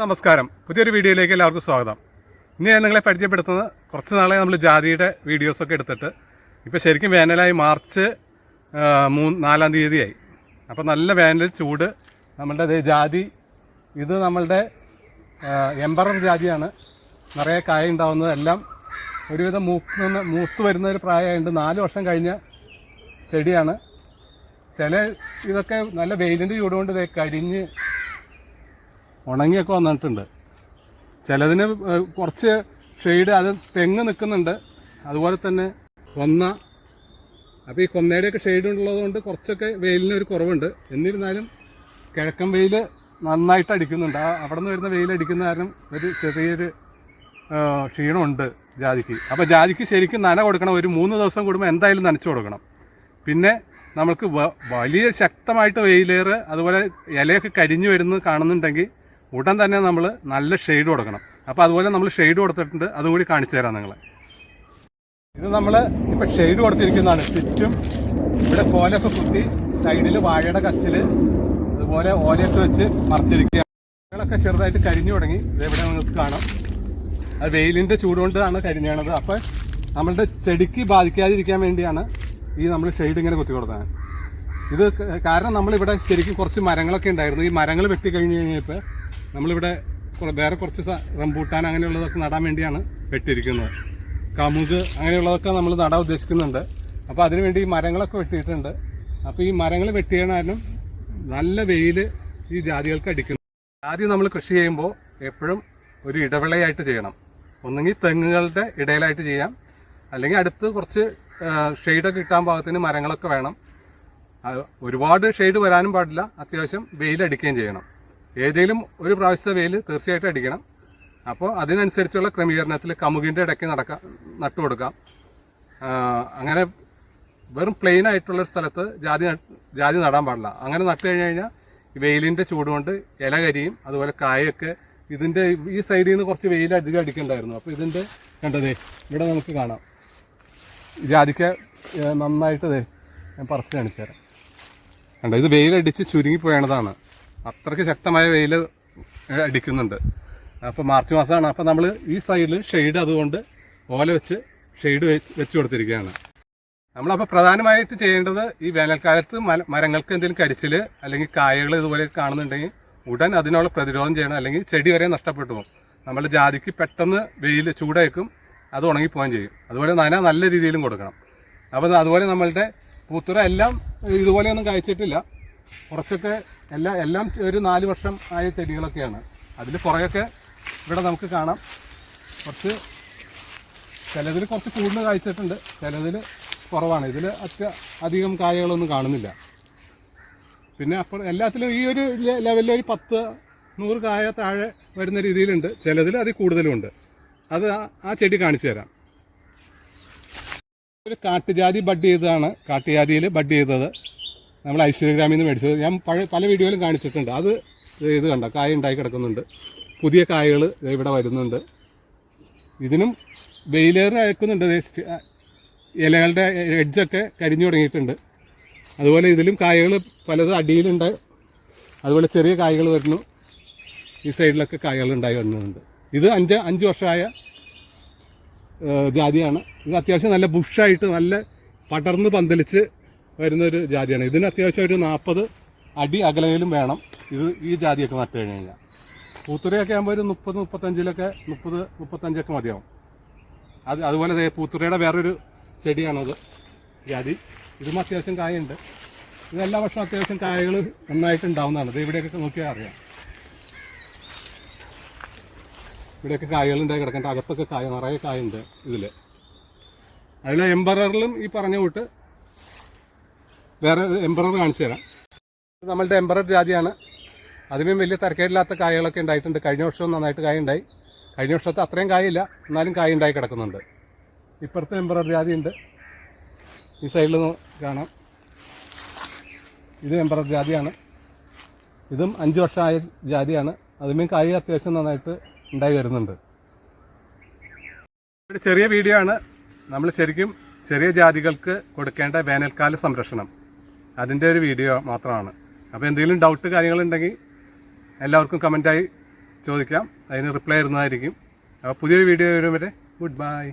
നമസ്കാരം. പുതിയൊരു വീഡിയോയിലേക്ക് എല്ലാവർക്കും സ്വാഗതം. ഇന്ന് ഞാൻ നിങ്ങളെ പരിചയപ്പെടുത്തുന്നത് കുറച്ച് നാളെ നമ്മൾ ജാതിയുടെ വീഡിയോസൊക്കെ എടുത്തിട്ട് ഇപ്പോൾ ശരിക്കും വേനലായി മാർച്ച് മൂന്ന് നാലാം തീയതിയായി. അപ്പോൾ നല്ല വേനൽ ചൂട് നമ്മളുടെ ജാതി ഇത് നമ്മളുടെ എംബറർ ജാതിയാണ്. നിറയെ കായ ഉണ്ടാവുന്നത് എല്ലാം ഒരുവിധം മൂക്കുന്ന മൂത്ത് വരുന്ന ഒരു പ്രായമായിട്ട് നാല് വർഷം കഴിഞ്ഞ ചെടിയാണ്. ചില ഇതൊക്കെ നല്ല വെയിലിന്റെ ചൂടുകൊണ്ട് കരിഞ്ഞ് ഉണങ്ങിയൊക്കെ വന്നിട്ടുണ്ട്. ചിലതിന് കുറച്ച് ഷെയ്ഡ് അത് തെങ്ങ് നിൽക്കുന്നുണ്ട് അതുപോലെ തന്നെ കൊന്ന അപ്പോൾ ഈ കൊന്നയുടെയൊക്കെ ഷെയ്ഡ് ഉള്ളതുകൊണ്ട് കുറച്ചൊക്കെ വെയിലിന് ഒരു കുറവുണ്ട്. എന്നിരുന്നാലും കിഴക്കൻ വെയിൽ നന്നായിട്ട് അടിക്കുന്നുണ്ട്. ആ അവിടെ നിന്ന് വരുന്ന വെയിൽ അടിക്കുന്ന കാരണം ഒരു ചെറിയൊരു ക്ഷീണമുണ്ട് ജാതിക്ക്. അപ്പോൾ ജാതിക്ക് ശരിക്കും നന കൊടുക്കണം. ഒരു മൂന്ന് ദിവസം കൂടുമ്പോൾ എന്തായാലും നനച്ചു കൊടുക്കണം. പിന്നെ നമ്മൾക്ക് വലിയ ശക്തമായിട്ട് വെയിലേറ് അതുപോലെ ഇലയൊക്കെ കരിഞ്ഞു വരുന്നത് കാണുന്നുണ്ടെങ്കിൽ ഉടൻ തന്നെ നമ്മൾ നല്ല ഷെയ്ഡ് കൊടുക്കണം. അപ്പോൾ അതുപോലെ നമ്മൾ ഷെയ്ഡ് കൊടുത്തിട്ടുണ്ട് അതുകൂടി കാണിച്ചു തരാം നിങ്ങളെ. ഇത് നമ്മൾ ഇപ്പം ഷെയ്ഡ് കൊടുത്തിരിക്കുന്നതാണ്. ചുറ്റും ഇവിടെ കോലൊക്കെ കുത്തി സൈഡിൽ വാഴയുടെ കച്ചിൽ അതുപോലെ ഓലയൊക്കെ വെച്ച് മറച്ചിരിക്കുകയാണ്. ഇലകളൊക്കെ ചെറുതായിട്ട് കരിഞ്ഞു തുടങ്ങി. ഇതെവിടെ നിങ്ങൾക്ക് കാണാം. അത് വെയിലിന്റെ ചൂടുകൊണ്ടാണ് കരിഞ്ഞത് അപ്പോൾ നമ്മളുടെ ചെടിക്ക് ബാധിക്കാതിരിക്കാൻ വേണ്ടിയാണ് ഈ നമ്മൾ ഷെയ്ഡ് ഇങ്ങനെ കുത്തി കൊടുത്തത്. ഇത് കാരണം നമ്മളിവിടെ ശരിക്കും കുറച്ച് മരങ്ങളൊക്കെ ഉണ്ടായിരുന്നു. ഈ മരങ്ങൾ വെട്ടി കഴിഞ്ഞ് കഴിഞ്ഞപ്പോൾ നമ്മളിവിടെ വേറെ കുറച്ച് റംബൂട്ടാൻ അങ്ങനെയുള്ളതൊക്കെ നടാൻ വേണ്ടിയാണ് വെട്ടിയിരിക്കുന്നത്. കമുക് അങ്ങനെയുള്ളതൊക്കെ നമ്മൾ നടാൻ ഉദ്ദേശിക്കുന്നുണ്ട്. അപ്പോൾ അതിനുവേണ്ടി ഈ മരങ്ങളൊക്കെ വെട്ടിയിട്ടുണ്ട്. അപ്പോൾ ഈ മരങ്ങൾ വെട്ടിയ നല്ല വെയിൽ ഈ ജാതികൾക്ക് അടിക്കുന്നു. ആദ്യം നമ്മൾ കൃഷി ചെയ്യുമ്പോൾ എപ്പോഴും ഒരു ഇടവിളയായിട്ട് ചെയ്യണം. ഒന്നുകിൽ തെങ്ങുകളുടെ ഇടയിലായിട്ട് ചെയ്യാം. അല്ലെങ്കിൽ അടുത്ത് കുറച്ച് ഷെയ്ഡൊക്കെ കിട്ടാൻ പാകത്തിന് മരങ്ങളൊക്കെ വേണം. ഒരുപാട് ഷെയ്ഡ് വരാനും പാടില്ല. അത്യാവശ്യം വെയിലടിക്കുകയും ചെയ്യണം. ഏതെങ്കിലും ഒരു പ്രാവശ്യത്തെ വെയിൽ തീർച്ചയായിട്ടും അടിക്കണം. അപ്പോൾ അതിനനുസരിച്ചുള്ള ക്രമീകരണത്തിൽ കമുകിന്റെ ഇടയ്ക്ക് നടക്കാം നട്ടു കൊടുക്കാം. അങ്ങനെ വെറും പ്ലെയിൻ ആയിട്ടുള്ള സ്ഥലത്ത് ജാതി ജാതി നടാൻ പാടില്ല. അങ്ങനെ നട്ടു കഴിഞ്ഞ് കഴിഞ്ഞാൽ വെയിലിന്റെ ചൂടുകൊണ്ട് ഇല കരിയും അതുപോലെ കായൊക്കെ ഇതിന്റെ ഈ സൈഡിൽ നിന്ന് കുറച്ച് വെയിൽ അധികം അടിക്കണ്ടായിരുന്നു. അപ്പോൾ ഇതിന്റെ കണ്ടതേ ഇവിടെ നമുക്ക് കാണാം. ജാതിക്ക നന്നായിട്ട് ഞാൻ പറിച്ച് കാണിച്ചു തരാം കണ്ടോ ഇത് വെയിലടിച്ച് ചുരുങ്ങിപ്പോയണതാണ് അത്രയ്ക്ക് ശക്തമായ വെയിൽ അടിക്കുന്നുണ്ട്. അപ്പോൾ മാർച്ച് മാസമാണ്. അപ്പോൾ നമ്മൾ ഈ സൈഡിൽ ഷെയ്ഡ് അതുകൊണ്ട് ഓല വെച്ച് ഷെയ്ഡ് വെച്ച് വെച്ച് കൊടുത്തിരിക്കുകയാണ്. നമ്മളപ്പോൾ പ്രധാനമായിട്ട് ചെയ്യേണ്ടത് ഈ വേനൽക്കാലത്ത് മരങ്ങൾക്ക് എന്തെങ്കിലും കരിച്ചിൽ അല്ലെങ്കിൽ കായകൾ ഇതുപോലെ കാണുന്നുണ്ടെങ്കിൽ ഉടൻ അതിനുള്ള പ്രതിരോധം ചെയ്യണം. അല്ലെങ്കിൽ ചെടി വരെ നഷ്ടപ്പെട്ടു പോകും. നമ്മൾ ജാതിക്ക് പെട്ടെന്ന് വെയിൽ ചൂടേക്കും അത് ഉണങ്ങിപ്പോവുകയും ചെയ്യും. അതുപോലെ നന നല്ല രീതിയിലും കൊടുക്കണം. അപ്പോൾ അതുപോലെ നമ്മളുടെ പൂത്തുറ എല്ലാം ഇതുപോലെയൊന്നും കഴിച്ചിട്ടില്ല കുറച്ചൊക്കെ എല്ലാ എല്ലാം ഒരു നാല് വർഷം ആയ ചെടികളൊക്കെയാണ്. അതിൽ കുറേയൊക്കെ ഇവിടെ നമുക്ക് കാണാം. കുറച്ച് ചിലതിൽ കുറച്ച് കൂടുതൽ കായ്ച്ചിട്ടുണ്ട്. ചിലതിൽ കുറവാണ്. ഇതിൽ അത്ര അധികം കായകളൊന്നും കാണുന്നില്ല. പിന്നെ അപ്പോൾ എല്ലാത്തിലും ഈ ഒരു ലെവലിൽ ഒരു പത്ത് നൂറ് കായ താഴെ വരുന്ന രീതിയിലുണ്ട്. ചിലതിൽ അതിൽ കൂടുതലുമുണ്ട്. അത് ആ- ചെടി കാണിച്ചു തരാം. ഒരു കാട്ടുജാതി ബഡ് ചെയ്തതാണ്. കാട്ടുജാതിയിൽ ബഡ് ചെയ്തത്. നമ്മൾ ഐശ്വര്യഗ്രാമിൽ നിന്ന് മേടിച്ചത്. ഞാൻ പഴയ പല വീഡിയോയിലും കാണിച്ചിട്ടുണ്ട്. അത് ഇത് കണ്ട? കായ ഉണ്ടായി കിടക്കുന്നുണ്ട്. പുതിയ കായകൾ ഇവിടെ വരുന്നുണ്ട്. ഇതിനും വെയിലേറ് അയക്കുന്നുണ്ട്. ഇലകളുടെ എഡ്ജൊക്കെ കരിഞ്ഞു തുടങ്ങിയിട്ടുണ്ട്. അതുപോലെ ഇതിലും കായകൾ പലത് അടിയിലുണ്ട്. അതുപോലെ ചെറിയ കായകൾ വരുന്നു. ഈ സൈഡിലൊക്കെ കായകൾ ഉണ്ടായി വരുന്നുണ്ട് ഇത് അഞ്ച് അഞ്ച് വർഷമായ ജാതിയാണ്. ഇത് അത്യാവശ്യം നല്ല ബുഷായിട്ട് നല്ല പടർന്ന് പന്തലിച്ച് വരുന്നൊരു ജാതിയാണ്. ഇതിന് അത്യാവശ്യം ഒരു നാൽപ്പത് അടി അകലയിലും വേണം. ഇത് ഈ ജാതിയൊക്കെ നട്ടു കഴിഞ്ഞ് കഴിഞ്ഞാൽ പൂത്തുറയൊക്കെ ആകുമ്പോൾ ഒരു മുപ്പത് മുപ്പത്തഞ്ചിലൊക്കെ മുപ്പത് മുപ്പത്തഞ്ചൊക്കെ മതിയാവും. അത് അതുപോലെ പൂത്തുറയുടെ വേറൊരു ചെടിയാണത് ജാതി. ഇതും അത്യാവശ്യം കായുണ്ട്. ഇത് എല്ലാ വർഷവും അത്യാവശ്യം കായകൾ നന്നായിട്ട് ഉണ്ടാവുന്നതാണ്. ഇത് ഇവിടെയൊക്കെ നോക്കിയാൽ അറിയാം. ഇവിടെയൊക്കെ കായകളുണ്ടായി കിടക്കേണ്ട അകത്തൊക്കെ കായ നിറയെ കായുണ്ട് ഇതിൽ അതിലെ എംബററിലും ഈ പറഞ്ഞ കൂട്ട് വേറെ എംബ്രർ കാണിച്ചു തരാം. നമ്മളുടെ എംബ്രർ ജാതിയാണ്. അതിലും വലിയ തരക്കേടില്ലാത്ത കായകളൊക്കെ ഉണ്ടായിട്ടുണ്ട്. കഴിഞ്ഞ വർഷവും നന്നായിട്ട് കായ ഉണ്ടായി കഴിഞ്ഞ വർഷത്തെ അത്രയും കായില്ല എന്നാലും കായ ഉണ്ടായി കിടക്കുന്നുണ്ട്. ഇപ്പുറത്തെ എംബ്രർ ജാതി ഉണ്ട് ഈ സൈഡിൽ കാണാം. ഇത് എംബ്രർ ജാതിയാണ്. ഇതും അഞ്ച് വർഷമായ ജാതിയാണ്. അതുമേ കായ് അത്യാവശ്യം നന്നായിട്ട് ഉണ്ടായി വരുന്നുണ്ട്. ഒരു ചെറിയ വീഡിയോ ആണ്. നമ്മൾ ശരിക്കും ചെറിയ ജാതികൾക്ക് കൊടുക്കേണ്ട വേനൽക്കാല സംരക്ഷണം. അതിന്റെ ഒരു വീഡിയോ മാത്രമാണ്. അപ്പോൾ എന്തെങ്കിലും ഡൗട്ട് കാര്യങ്ങളുണ്ടെങ്കിൽ എല്ലാവർക്കും കമന്റായി ചോദിക്കാം. അതിന് റിപ്ലൈ ഇടുന്നതായിരിക്കും. അപ്പോൾ പുതിയൊരു വീഡിയോ വരും വരെ ഗുഡ് ബൈ